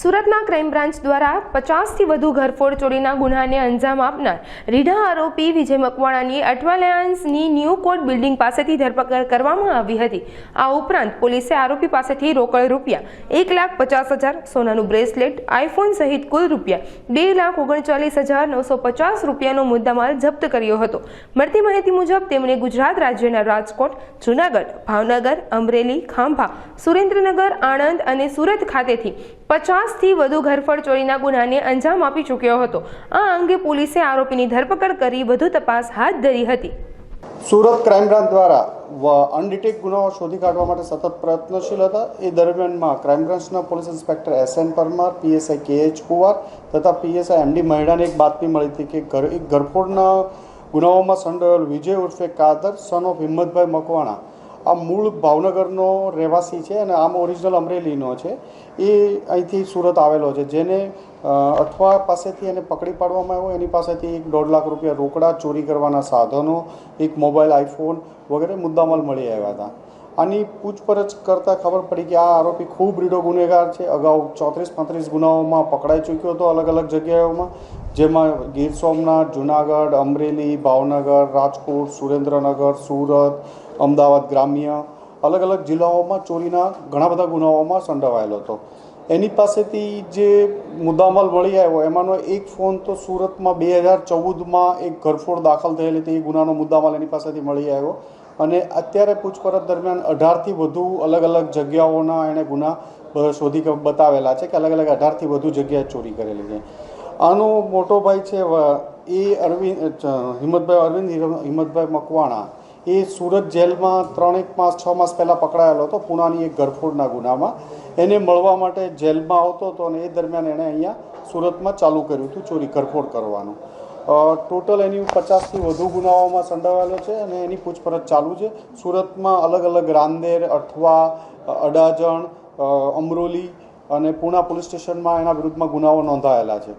સુરતના crime branch દ્વારા પચાસથી વધુ ઘરફોડ ચોરીના ગુનાને અંજામ આપનાર રીઢા આરોપી વિજય મકવાણાની અઠવાલાયન્સની ન્યૂ કોર્ટ બિલ્ડિંગ પાસેથી ધરપકડ કરવામાં આવી હતી. આ ઉપરાંત પોલીસે આરોપી પાસેથી રોકડ રૂપિયા એક લાખ પચાસ હજાર, સોનાનું બ્રેસલેટ, આઈફોન સહિત કુલ રૂપિયા બે લાખ ઓગણચાલીસ હજાર નવસો પચાસ રૂપિયાનો મુદ્દામાલ જપ્ત કર્યો હતો. મળતી માહિતી મુજબ તેમણે ગુજરાત રાજ્યના રાજકોટ, જૂનાગઢ, ભાવનગર, અમરેલી, ખાંભા, સુરેન્દ્રનગર, આણંદ અને સુરત ખાતેથી પચાસથી વધુ ઘરફળ ચોરીના ગુનાને અંજામ આપી ચૂક્યો હતો. આ અંગે પોલીસે આરોપીની ધરપકડ કરી વધુ તપાસ હાથ ધરી હતી. સુરત ક્રાઇમ બ્રાન્ચ દ્વારા અનડિટેક ગુનાઓ શોધી કાઢવા માટે સતત પ્રયત્નશીલ હતા. એ દરમિયાનમાં ક્રાઇમ બ્રાન્ચના police inspector S N Parmar, PSI K H Kuvar તથા પીએસઆઈ એમડી મહેડાને એક બાતમી મળી હતી કે ઘર, એક ઘરફોડના ગુનાઓમાં સંડોયેલ વિજય ઉર્ફે કાદર સન ઓફ હિંમતભાઈ મકવાણા આ મૂળ ભાવનગરનો રહેવાસી છે અને આમ ઓરિજિનલ અમરેલીનો છે. એ અહીંથી સુરત આવેલો છે. જેને અઠવા પાસેથી એને પકડી પાડવામાં આવ્યો. એની પાસેથી એક દોઢ લાખ રૂપિયા રોકડા, ચોરી કરવાના સાધનો, એક મોબાઈલ, આઈફોન વગેરે મુદ્દામાલ મળી આવ્યા હતા. આની પૂછપરછ કરતાં ખબર પડી કે આ આરોપી ખૂબ રીડો ગુનેગાર છે. અગાઉ ચોત્રીસ પાંત્રીસ ગુનાઓમાં પકડાઈ ચૂક્યો હતો અલગ અલગ જગ્યાઓમાં. જેમાં ગીર સોમનાથ, જુનાગઢ, અમરેલી, ભાવનગર, રાજકોટ, સુરેન્દ્રનગર, સુરત, અમદાવાદ ગ્રામ્ય અલગ અલગ જિલ્લાઓમાં ચોરીના ઘણા બધા ગુનાઓમાં સંડોવાયેલો હતો. એની પાસેથી જે મુદ્દામાલ મળી આવ્યો, એમાંનો એક ફોન તો સુરતમાં બે હજાર ચૌદમાં એક ઘરફોડ દાખલ થયેલી હતી, એ ગુનાનો મુદ્દામાલ એની પાસેથી મળી આવ્યો. અને અત્યારે પૂછપરછ દરમિયાન અઢારથી વધુ અલગ અલગ જગ્યાઓના એણે ગુના શોધી બતાવેલા છે કે અલગ અલગ અઢારથી વધુ જગ્યાએ ચોરી કરેલી છે. આનો મોટો ભાઈ છે એ અરવિંદ હિંમતભાઈ અરવિંદ હિંમતભાઈ મકવાણા. એ સુરત જેલમાં ત્રણેક માસ, છ માસ પહેલાં પકડાયેલો હતો, પૂનાની એક ગરફોડના ગુનામાં. એને મળવા માટે જેલમાં આવતો હતો અને એ દરમિયાન એણે અહીંયા સુરતમાં ચાલુ કર્યું હતું, ચોરી ગરફોડ કરવાનું. ટોટલ એની પચાસથી વધુ ગુનાઓમાં સંડોવાયેલો છે અને એની પૂછપરછ ચાલુ છે. સુરતમાં અલગ અલગ રાંદેર, અઠવા અડાજણ અમરોલી અને પૂના પોલીસ સ્ટેશનમાં એના વિરુદ્ધમાં ગુનાઓ નોંધાયેલા છે.